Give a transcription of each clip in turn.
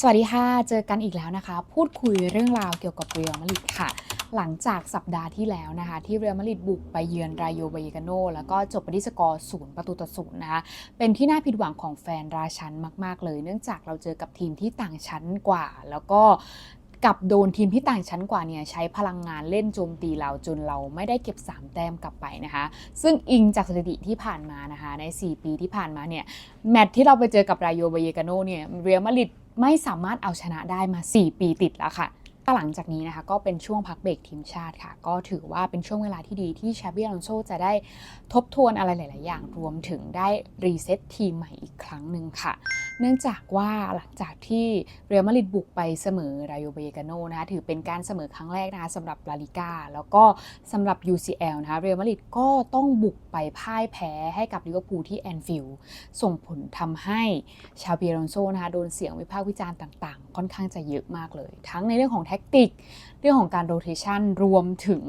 สวัสดีค่ะ เจอกันอีกแล้วนะคะ พูดคุยเรื่องราวเกี่ยวกับเรอัลมาดริดค่ะ หลังจากสัปดาห์ที่แล้วนะคะ ที่เรอัลมาดริดบุกไปเยือนรายโยเบยกาโนแล้วก็จบไปที่สกอร์ศูนย์ประตูต่อศูนย์นะคะ เป็นที่น่าผิดหวังของแฟนราชันมาก ๆ เลย เนื่องจากเราเจอกับทีมที่ต่างชั้นกว่า แล้วก็ กับโดนทีมที่ต่างชั้นกว่าเนี่ยใช้พลังงานเล่นโจมตีเราจนเราไม่ได้เก็บ 3 แต้มกลับไปนะคะ ซึ่งอิงจากสถิติที่ผ่านมานะคะ ใน 4 ปีที่ผ่านมาเนี่ยแมตช์ที่เราไปเจอกับรายโยเบยกาโนเนี่ยเรอัลมาดริดไม่สามารถเอาชนะได้มา 4 ปีติดแล้วค่ะ หลังจากนี้นะคะก็เป็นช่วงพักเบรกทีมชาติค่ะ ก็ถือว่าเป็นช่วงเวลาที่ดีที่ชาบิอลอนโซจะได้ทบทวนอะไรหลาย ๆ อย่างรวมถึงได้รีเซ็ตทีมใหม่อีกครั้งหนึ่งค่ะ เนื่องจากว่าหลังจากที่เรอัลมาดริดบุกไปเสมอรายโยเบกาโนนะคะถือเป็นการเสมอครั้งแรกนะคะสำหรับลาลิก้าแล้วก็สำหรับ UCL นะคะเรอัลมาดริดก็ต้องบุกไปพ่ายแพ้ให้กับลิเวอร์พูลที่แอนฟิลด์ส่งผลทำให้ชาบิอลอนโซนะคะโดนเสียงวิพากษ์วิจารณ์ต่าง ๆ ค่อนข้างจะเยอะมากเลย ทั้งในเรื่องของท็กติก เรื่องของการโรเทชันรวมถึง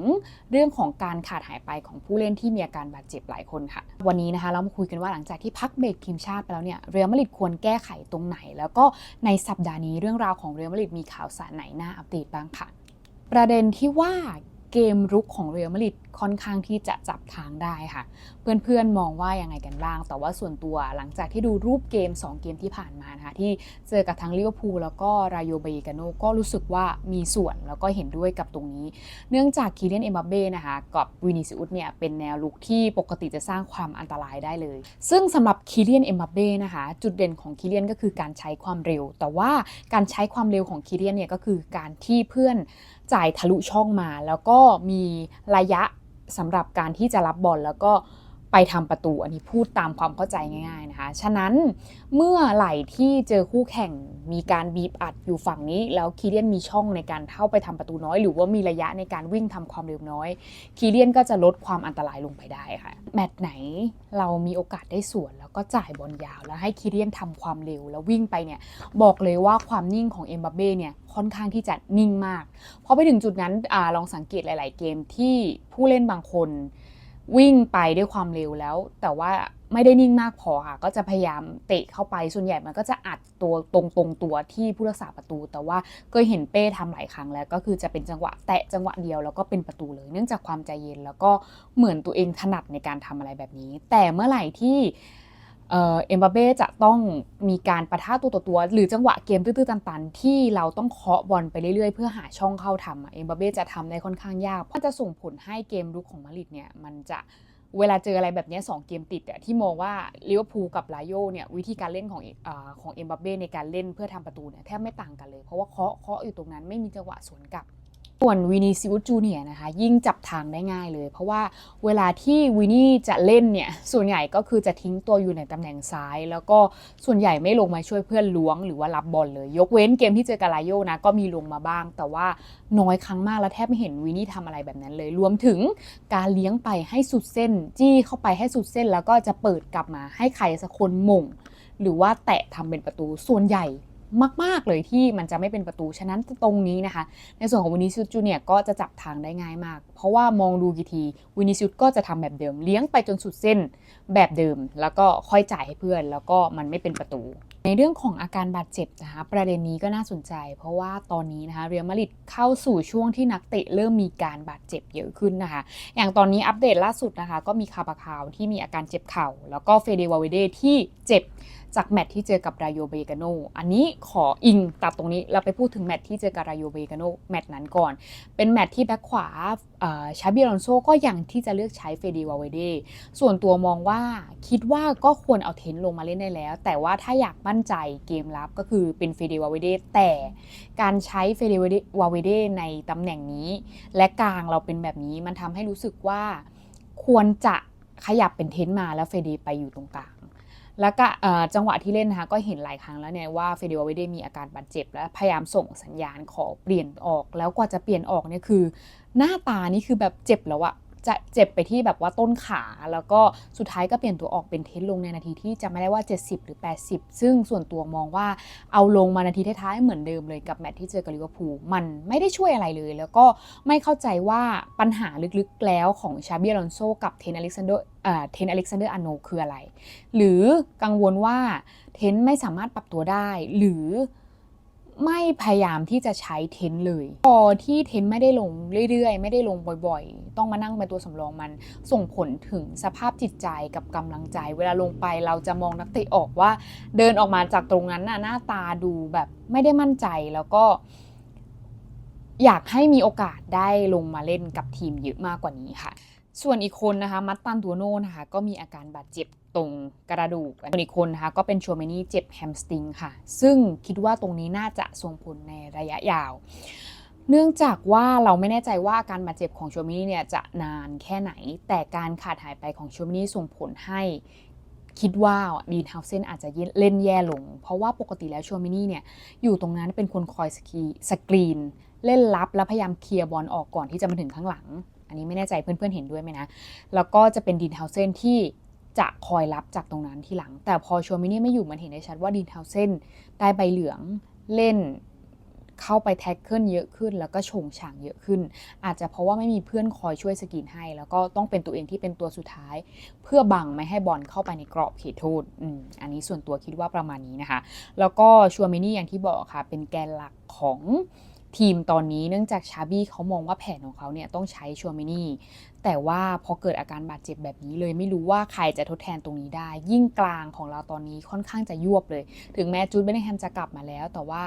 เรื่องของการขาดหายไปของผู้เล่นที่มีอาการบาดเจ็บหลายคนค่ะ วันนี้นะคะเรามาคุยกันว่าหลังจากที่พักเบรกทีมชาติไปแล้วเนี่ยเรอัลมาดริดควรแก้ไขตรงไหน แล้วก็ในสัปดาห์นี้เรื่องราวของเรอัลมาดริดมีข่าวสารไหนน่าอัปเดตบ้างค่ะ ประเด็นที่ว่าเกมรุกของเรอัลมาดริด ค่อนข้างที่จะจับทางได้ค่ะ เพื่อนๆมองว่ายังไงกันบ้าง แต่ว่าส่วนตัวหลังจากที่ดูรูปเกม 2 เกมที่ผ่านมานะคะที่เจอกับทั้งลิเวอร์พูลแล้วก็รายโยเบกาโนก็รู้สึกว่ามีส่วนแล้วก็เห็นด้วยกับตรงนี้ เนื่องจากคีเลียนเอ็มบัเบ้นะคะกับวินิซิอุสเนี่ยเป็นแนวลุกที่ปกติจะสร้างความอันตรายได้เลย ซึ่งสำหรับคีเลียนเอ็มบัเบ้นะคะจุดเด่นของคีเลียนก็คือการใช้ความเร็ว แต่ว่าการใช้ความเร็วของคีเลียนเนี่ยก็คือการที่เพื่อนจ่ายทะลุช่องมา แล้วก็มีระยะ สำหรับการที่จะรับบอลแล้วก็ ไปทำประตูอันนี้พูดตามความเข้าใจง่ายๆนะคะฉะนั้นเมื่อไหร่ที่เจอคู่แข่งมีการบีบอัดอยู่ฝั่งนี้ แล้วคีเลียนมีช่องในการเข้าไปทำประตูน้อย หรือว่ามีระยะในการวิ่งทำความเร็วน้อย คีเลียนก็จะลดความอันตรายลงไปได้ค่ะแมตช์ไหนเรามีโอกาสได้สวนแล้วก็จ่ายบอลยาว แล้วให้คีเลียนทำความเร็วแล้ววิ่งไปเนี่ยบอกเลยว่าความนิ่งของเอ็มบัเบ้เนี่ยค่อนข้างที่จะนิ่งมากพอไปถึงจุดนั้นอลองสังเกตหลาย ๆ เกมที่ผู้เล่นบางคน วิ่งไปด้วยความเร็วแล้ว แต่ว่าไม่ได้นิ่งมากพอค่ะ ก็จะพยายามเตะเข้าไปส่วนใหญ่มันก็จะอัดตัวตรงตรงตัวที่ผู้รักษาประตู แต่ว่าก็เห็นเป้ทำหลายครั้งแล้ว ก็คือจะเป็นจังหวะแตะจังหวะเดียวแล้วก็เป็นประตูเลย เนื่องจากความใจเย็นแล้วก็เหมือนตัวเองถนัดในการทำอะไรแบบนี้ แต่เมื่อไหร่ที่ เอ็มบัเบ้จะต้องมีการประท่าตัวต่อตัว หรือจังหวะเกมตื้อๆตันๆ ที่เราต้องเคาะบอลไปเรื่อยๆ เพื่อหาช่องเข้าทำเอ็มบัเบ้จะทำได้ค่อนข้างยาก เพราะจะส่งผลให้เกมรุกของมาริดเนี่ยมันจะเวลาเจออะไรแบบนี้สองเกมติดอะที่มองว่าลิเวอร์พูลกับลาโยเนี่ยวิธีการเล่นของอของเอ็มบัเบ้ในการเล่นเพื่อทำประตูเนี่ยแทบไม่ต่างกันเลย เพราะว่าเคาะเคาะอยู่ตรงนั้นไม่มีจังหวะสวนกลับ ส่วนวินิซิอุสจูเนียนะคะยิ่งจับทางได้ง่ายเลย เพราะว่าเวลาที่วินี่จะเล่นเนี่ยส่วนใหญ่ก็คือจะทิ้งตัวอยู่ในตำแหน่งซ้าย แล้วก็ส่วนใหญ่ไม่ลงมาช่วยเพื่อนล้วงหรือว่ารับบอลเลย ยกเว้นเกมที่เจอกับลาโยนะก็มีลงมาบ้าง แต่ว่าน้อยครั้งมากแล้วแทบไม่เห็นวินี่ทำอะไรแบบนั้นเลย รวมถึงการเลี้ยงไปให้สุดเส้น จี้เข้าไปให้สุดเส้น แล้วก็จะเปิดกลับมาให้ใครสักคนม่งหรือว่าแตะทำเป็นประตูส่วนใหญ่ มาก ๆ เลยที่มันจะไม่เป็นประตู ฉะนั้นตรงนี้นะคะ ในส่วนของวินิซิอุดจูเนียก็จะจับทางได้ง่ายมาก เพราะว่ามองดูกี่ทีวินิซิอุดก็จะทำแบบเดิม เลี้ยงไปจนสุดเส้นแบบเดิม แล้วก็ค่อยจ่ายให้เพื่อน แล้วก็มันไม่เป็นประตู ในเรื่องของอาการบาดเจ็บนะคะประเด็นนี้ก็น่าสนใจ เพราะว่าตอนนี้นะคะเรียลมาริดเข้าสู่ช่วงที่นักเตะเริ่มมีการบาดเจ็บเยอะขึ้นนะคะ อย่างตอนนี้อัปเดตล่าสุดนะคะ ก็มีคาบาคาวที่มีอาการเจ็บเข่า แล้วก็เฟเดวาเวเดที่เจ็บจากแมตที่เจอกับรายโยเบกาโน อันนี้ขออิงตัดตรงนี้เราไปพูดถึงแมตที่เจอกับรายโยเบกาโนแมตนั้นก่อน เป็นแมตที่แบ็คขวาชาบิลอนโซก็ยังที่จะเลือกใช้เฟเดวาเวเดส่วนตัวมองว่าคิดว่าก็ควรเอาเทนลงมาเล่นได้แล้ว แต่ว่าถ้าอยากมั่นใจเกมรับก็คือเป็นเฟเดวาเวเดแต่การใช้เฟเดวาเวเดในตำแหน่งนี้ และกลางเราเป็นแบบนี้มันทำให้รู้สึกว่าควรจะขยับเป็นเทนมาแล้วเฟเดไปอยู่ตรงกลาง แล้วก็จังหวะที่เล่นนะคะก็เห็นหลายครั้งแล้วเนี่ยว่าเฟเดวาเวเดมีอาการบาดเจ็บ และพยายามส่งสัญญาณขอเปลี่ยนออก แล้วกว่าจะเปลี่ยนออกเนี่ยคือ หน้าตานี่คือแบบเจ็บแล้วอะ จะเจ็บไปที่แบบว่าต้นขา แล้วก็สุดท้ายก็เปลี่ยนตัวออกเป็นเทสลงในนาทีที่จะไม่ได้ว่า 70 หรือ 80 ซึ่งส่วนตัวมองว่าเอาลงมานาทีท้ายๆเหมือนเดิมเลยกับแมตที่เจอกับลิเวอร์พูลมันไม่ได้ช่วยอะไรเลย แล้วก็ไม่เข้าใจว่าปัญหาลึกๆแล้วของชาบิอลอนโซกับเทนอเล็กซานเดอร์เทนอเล็กซานเดอร์อโนคืออะไร หรือกังวลว่าเทนไม่สามารถปรับตัวได้หรือ ไม่พยายามที่จะใช้เทนเลย พอที่เทนไม่ได้ลงเรื่อยๆ ไม่ได้ลงบ่อยๆ ต้องมานั่งเป็นตัวสำรองมัน ส่งผลถึงสภาพจิตใจกับกำลังใจ เวลาลงไปเราจะมองนักเตะออกว่า เดินออกมาจากตรงนั้นน่ะหน้าตาดูแบบไม่ได้มั่นใจแล้วก็ อยากให้มีโอกาสได้ลงมาเล่นกับทีมเยอะมากกว่านี้ค่ะ ส่วนอีกคนนะคะ มัตตันตัวโน่นะคะ ก็มีอาการบาดเจ็บตรงกระดูกส่วนอีกคนนะคะ ก็เป็นชัวเมนี่เจ็บแฮมสตริงค่ะ ซึ่งคิดว่าตรงนี้น่าจะส่งผลในระยะยาว เนื่องจากว่าเราไม่แน่ใจว่าอาการบาดเจ็บของชัวเมนี่เนี่ยจะนานแค่ไหน แต่การขาดหายไปของชัวเมนี่ส่งผลให้คิดว่าดีนเฮาเซนอาจจะเล่นแย่ลง เพราะว่าปกติแล้วชัวเมนี่เนี่ยอยู่ตรงนั้นเป็นคนคอยสกีสกรีน เล่นรับแล้วพยายามเคลียร์บอลออกก่อนที่จะมาถึงข้างหลัง นนี้ไม่แน่ใจเพื่อนๆเห็นด้วยไหมนะ แล้วก็จะเป็นดินเฮาเซนที่จะคอยรับจากตรงนั้นทีหลัง แต่พอชัวมินี่ไม่อยู่มันเห็นได้ชัดว่าดินเฮาเซนได้ใบเหลืองเล่นเข้าไปแท็กเกิลเยอะขึ้น แล้วก็ชงฉางเยอะขึ้น อาจจะเพราะว่าไม่มีเพื่อนคอยช่วยสกรีนให้ แล้วก็ต้องเป็นตัวเองที่เป็นตัวสุดท้าย เพื่อบังไม่ให้บอลเข้าไปในกรอบเขตโทษออันนี้ส่วนตัวคิดว่าประมาณนี้นะคะ แล้วก็ชัวมินี่อย่างที่บอกค่ะเป็นแกนหลักของ ทีมตอนนี้เนื่องจากชาบี้เขามองว่าแผนของเขาเนี่ยต้องใช้ชัวมินี่ แต่ว่าพอเกิดอาการบาดเจ็บแบบนี้เลยไม่รู้ว่าใครจะทดแทนตรงนี้ได้ ยิ่งกลางของเราตอนนี้ค่อนข้างจะยวบเลย ถึงแม้จูดเบนแฮมจะกลับมาแล้ว แต่ว่า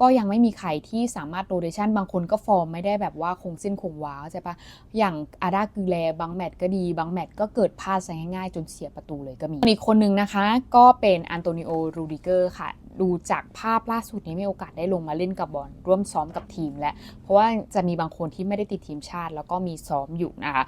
ก็ยังไม่มีใครที่สามารถโรเดชันบางคนก็ฟอร์มไม่ได้แบบว่าคงเส้นคงว้าวใช่ปะอย่างอาดากือแลบางแมตช์ก็ดี บางแมตช์ก็เกิดพลาดซะง่ายๆ จนเสียประตูเลยก็มีอีกคนนึงนะคะ ก็เป็นอันโตนิโอ รูดิเกอร์ค่ะ ดูจากภาพล่าสุดนี้มีโอกาสได้ลงมาเล่นกับบอลร่วมซ้อมกับทีมและ เพราะว่าจะมีบางคนที่ไม่ได้ติดทีมชาติ แล้วก็มีซ้อมอยู่นะคะ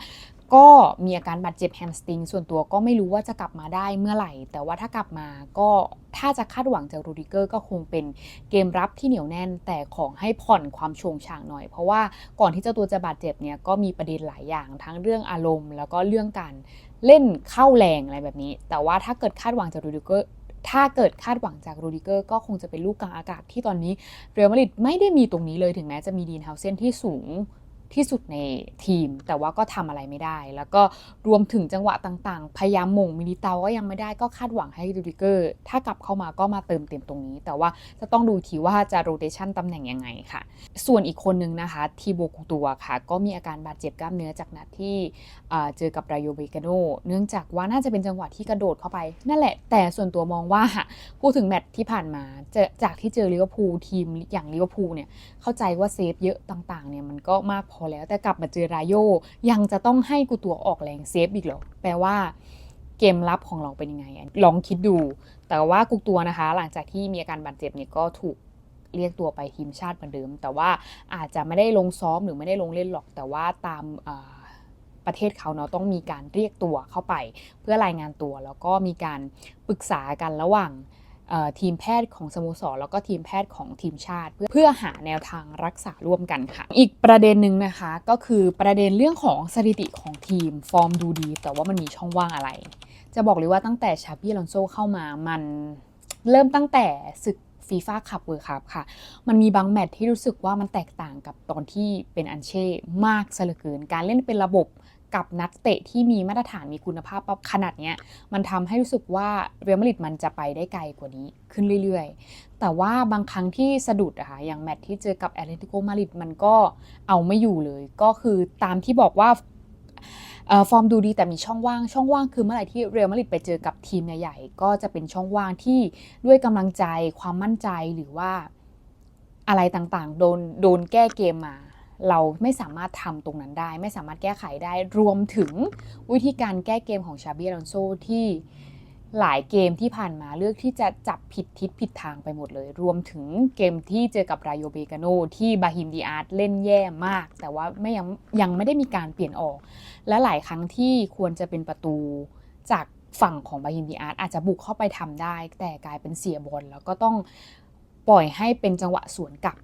ก็มีอาการบาดเจ็บแฮมสตริงส่วนตัวก็ไม่รู้ว่าจะกลับมาได้เมื่อไหร่ แต่ว่าถ้ากลับมาก็ถ้าจะคาดหวังจากรูดิเกอร์ก็คงเป็นเกมรับที่เหนียวแน่นแต่ของให้ผ่อนความโชงช่างหน่อย เพราะว่าก่อนที่เจ้าตัวจะบาดเจ็บเนี่ยก็มีประเด็นหลายอย่างทั้งเรื่องอารมณ์ แล้วก็เรื่องการเล่นเข้าแรงอะไรแบบนี้ แต่ว่าถ้าเกิดคาดหวังจากรูดิเกอร์ ถ้าเกิดคาดหวังจากรูดิเกอร์ก็คงจะเป็นลูกกลางอากาศที่ตอนนี้เรอัลมาดริดไม่ได้มีตรงนี้เลยถึงแม้จะมีดีนเฮาเซนที่สูง ที่สุดในทีม แต่ว่าก็ทำอะไรไม่ได้ แล้วก็รวมถึงจังหวะต่างๆ พยายามมงมิลิเตาก็ยังไม่ได้ก็คาดหวังให้รูดิเกอร์ถ้ากลับเข้ามาก็มาเติมเต็มตรงนี้ แต่ว่าจะต้องดูทีว่าจะโรเตชันตำแหน่งยังไงค่ะ ส่วนอีกคนนึงนะคะทีโบกุตัวค่ะ ก็มีอาการบาดเจ็บกล้ามเนื้อจากนัดที่เจอกับรายโยเบกาโนเนื่องจากว่าน่าจะเป็นจังหวะที่กระโดดเข้าไป นั่นแหละ แต่ส่วนตัวมองว่าพูดถึงแมตช์ที่ผ่านมาจจากที่เจอลิเวอร์พูลทีมอย่างลิเวอร์พูลเนี่ยเข้าใจว่าเซฟเยอะต่างๆเนี่ยมันก็มากพอแล้ว แต่กลับมาเจอรายโยยังจะต้องให้กูตัวออกแรงเซฟอีกเหรอแปลว่าเกมรับของเราเป็นยังไง ลองคิดดู แต่ว่ากุกตัวนะคะ หลังจากที่มีอาการบาดเจ็บเนี่ยก็ถูกเรียกตัวไปทีมชาติเหมือนเดิม แต่ว่าอาจจะไม่ได้ลงซ้อมหรือไม่ได้ลงเล่นหรอก แต่ว่าตามประเทศเขาเนาะต้องมีการเรียกตัวเข้าไป เพื่อรายงานตัวแล้วก็มีการปรึกษากันระหว่าง ทีมแพทย์ของสโมสรแล้วก็ทีมแพทย์ของทีมชาติ เพื่อหาแนวทางรักษาร่วมกันค่ะ อีกประเด็นหนึ่งนะคะก็คือประเด็นเรื่องของสถิติของทีมฟอร์มดูดี แต่ว่ามันมีช่องว่างอะไร จะบอกเลยว่าตั้งแต่ชาบี้ลอนโซเข้ามามันเริ่มตั้งแต่ศึกฟีฟ่าคัพเวิร์คัพค่ะ มันมีบางแมตช์ที่รู้สึกว่ามันแตกต่างกับตอนที่เป็นอันเช่มากเสลือเกิน การเล่นเป็นระบบ กับนักเตะที่มีมาตรฐานมีคุณภาพขนาดนี้มันทำให้รู้สึกว่าเรอัลมาดริดมันจะไปได้ไกลกว่านี้ขึ้นเรื่อยๆ แต่ว่าบางครั้งที่สะดุดอะค่ะอย่างแมตช์ที่เจอกับแอตเลติโกมาดริดมันก็เอาไม่อยู่เลย ก็คือตามที่บอกว่าฟอร์มดูดีแต่มีช่องว่างช่องว่างคือเมื่อไหร่ที่เรอัลมาดริดไปเจอกับทีมใหญ่ๆก็จะเป็นช่องว่างที่ด้วยกำลังใจความมั่นใจหรือว่าอะไรต่างๆ โดนโดนแก้เกมมา เราไม่สามารถทำตรงนั้นได้ ไม่สามารถแก้ไขได้รวมถึงวิธีการแก้เกมของชาบีอลอนโซที่หลายเกมที่ผ่านมาเลือกที่จะจับผิดทิศผิดทางไปหมดเลย รวมถึงเกมที่เจอกับรายโยเบกาโนที่บาฮิมดีอาร์ตเล่นแย่มาก แต่ว่าไม่ยังยังไม่ได้มีการเปลี่ยนออก และหลายครั้งที่ควรจะเป็นประตูจากฝั่งของบาฮิมดีอาร์ตอาจจะบุกเข้าไปทำได้ แต่กลายเป็นเสียบอลแล้วก็ต้องปล่อยให้เป็นจังหวะสวนกลับ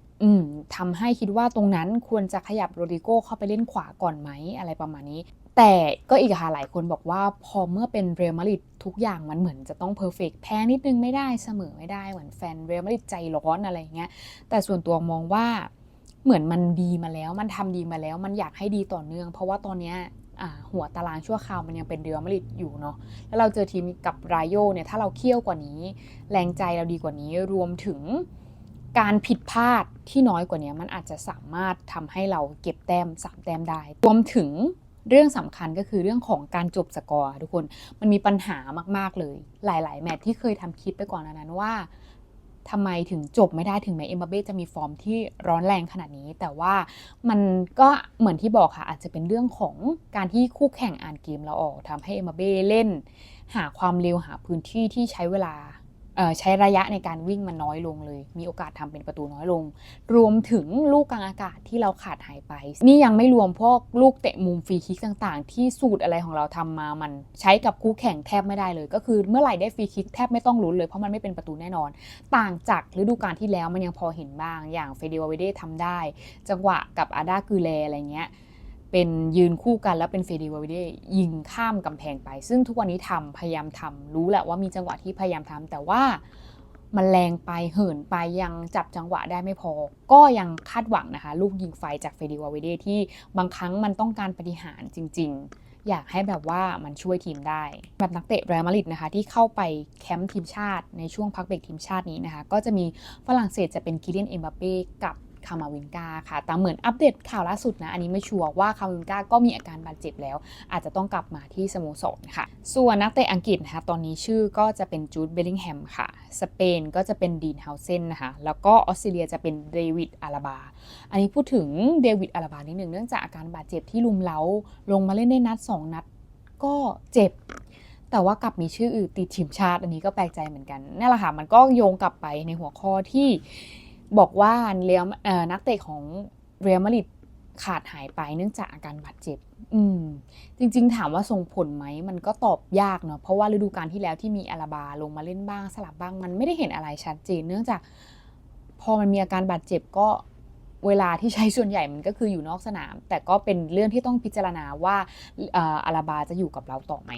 ทำให้คิดว่าตรงนั้นควรจะขยับโรดิโก้เข้าไปเล่นขวาก่อนไหมอะไรประมาณนี้ แต่ก็อีกค่ะหลายคนบอกว่าพอเมื่อเป็นเรอัลมาดริดทุกอย่างมันเหมือนจะต้องเพอร์เฟกแพ้นิดนึงไม่ได้เสมอไม่ได้เหมือนแฟนเรอัลมาดริดใจร้อนอะไรเงี้ยแต่ส่วนตัวมองว่าเหมือนมันดีมาแล้ว มันทำดีมาแล้ว มันอยากให้ดีต่อเนื่อง เพราะว่าตอนเนี้ยหัวตารางชั่วคราวมันยังเป็นเรอัลมาริดอยู่เนาะ แล้วเราเจอทีมกับรายโยเนี่ยถ้าเราเคี่ยวกว่านี้ แรงใจเราดีกว่านี้รวมถึง การผิดพลาดที่น้อยกว่านี้มันอาจจะสามารถทำให้เราเก็บแต้ม 3 แต้มได้ รวมถึงเรื่องสำคัญก็คือเรื่องของการจบสกอร์ทุกคนมันมีปัญหามาก ๆ เลย หลาย ๆ แมตที่เคยทำคลิปไปก่อนนานั้นว่าทำไมถึงจบไม่ได้ถึงแม้เอ็มบัเป้จะมีฟอร์มที่ร้อนแรงขนาดนี้ แต่ว่ามันก็เหมือนที่บอกค่ะ อาจจะเป็นเรื่องของการที่คู่แข่งอ่านเกมเราออกทำให้เอ็มบัเป้เล่น หาความเร็วหาพื้นที่ที่ใช้เวลา ใช้ระยะในการวิ่งมันน้อยลงเลย มีโอกาสทำเป็นประตูน้อยลง รวมถึงลูกกลางอากาศที่เราขาดหายไป นี่ยังไม่รวมพวกลูกเตะมุมฟรีคิกต่างๆ ที่สูตรอะไรของเราทำมามันใช้กับคู่แข่งแทบไม่ได้เลย ก็คือเมื่อไหร่ได้ฟรีคิกแทบไม่ต้องลุ้นเลยเพราะมันไม่เป็นประตูแน่นอน ต่างจากฤดูกาลที่แล้วมันยังพอเห็นบ้าง อย่างเฟเดวาเวเดทำได้ จังหวะกับอาดาคือแลอะไรเงี้ย เป็นยืนคู่กันแล้วเป็นเฟเดวาวิเดยิงข้ามกำแพงไป ซึ่งทุกวันนี้ทำพยายามทำรู้แหละว่ามีจังหวะที่พยายามทำแต่ว่ามันแรงไปเหินไปยังจับจังหวะได้ไม่พอ ก็ยังคาดหวังนะคะ ลูกยิงไฟจากเฟเดวาวิเดที่บางครั้งมันต้องการปฏิหารจริง ๆ อยากให้แบบว่ามันช่วยทีมได้ แบบนักเตะเรมาริดนะคะ ที่เข้าไปแคมป์ทีมชาติในช่วงพักเบรกทีมชาตินี้นะคะ ก็จะมีฝรั่งเศสจะเป็นกิเลนเอ็มบัปเป้กับ คามาวินกาค่ะแต่เหมือนอัปเดตข่าวล่าสุดนะอันนี้ไม่ชัวร์ว่าคามาวินกาก็มีอาการบาดเจ็บแล้ว อาจจะต้องกลับมาที่สโมสรค่ะ ส่วนนักเตะอังกฤษนะคะตอนนี้ชื่อก็จะเป็นจูดเบลลิงแฮมค่ะ สเปนก็จะเป็นดีนเฮาเซนนะคะแล้วก็ออสเตรเลียจะเป็นเดวิดอาราบา อันนี้พูดถึงเดวิดอาราบานิดหนึ่งเนื่องจากอาการบาดเจ็บที่ลุมเล้าลงมาเล่นได้นัด 2 นัดก็เจ็บแต่ว่ากลับมีชื่ออื่นติดทีมชาติ อันนี้ก็แปลกใจเหมือนกันนั่นแหละค่ะมันก็โยงกลับไปในหัวข้อที่ บอกว่าเรียนักเตะของเรอัลมาดริดขาดหายไปเนื่องจากอาการบาดเจ็บ อืม จริง ๆ ถามว่าส่งผลไหม มันก็ตอบยากเนาะ เพราะว่าฤดูกาลที่แล้วที่มีอาราบาลงมาเล่นบ้างสลับบ้าง มันไม่ได้เห็นอะไรชัดเจน เนื่องจาก พอมันมีอาการบาดเจ็บก็เวลาที่ใช้ส่วนใหญ่มันก็คืออยู่นอกสนาม แต่ก็เป็นเรื่องที่ต้องพิจารณาว่าอ่ออาราบาจะอยู่กับเราต่อไหม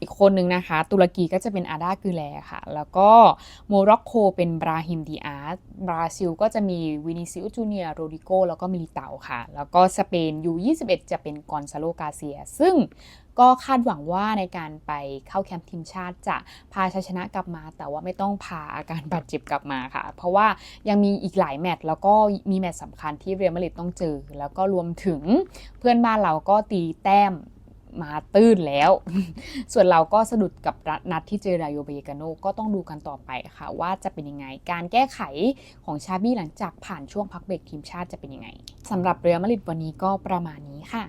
อีกคนหนึ่งนะคะ ตุรกีก็จะเป็นอาดากือแลค่ะ แล้วก็โมร็อกโกเป็นบราฮิมดีอาร์ตบราซิลก็จะมีวินิซิอุจูเนียโรดิโกแล้วก็มิลิเตาค่ะ แล้วก็สเปนยู21 จะเป็นกอนซาโลกาเซีย ซึ่งก็คาดหวังว่าในการไปเข้าแคมป์ทีมชาติจะพาชัยชนะกลับมา แต่ว่าไม่ต้องพาอาการบาดเจ็บกลับมาค่ะ เพราะว่ายังมีอีกหลายแมตช์แล้วก็มีแมตช์สำคัญที่เรอัลมาดริดต้องเจอ แล้วก็รวมถึงเพื่อนบ้านเราก็ตีแต้ม มาตื้นแล้ว ส่วนเราก็สะดุดกับนัดที่เจอรายโยเบกาโนก็ต้องดูกันต่อไปค่ะว่าจะเป็นยังไง การแก้ไขของชาบี้หลังจากผ่านช่วงพักเบรกทีมชาติจะเป็นยังไงสำหรับเรอัลมาดริดวันนี้ก็ประมาณนี้ค่ะ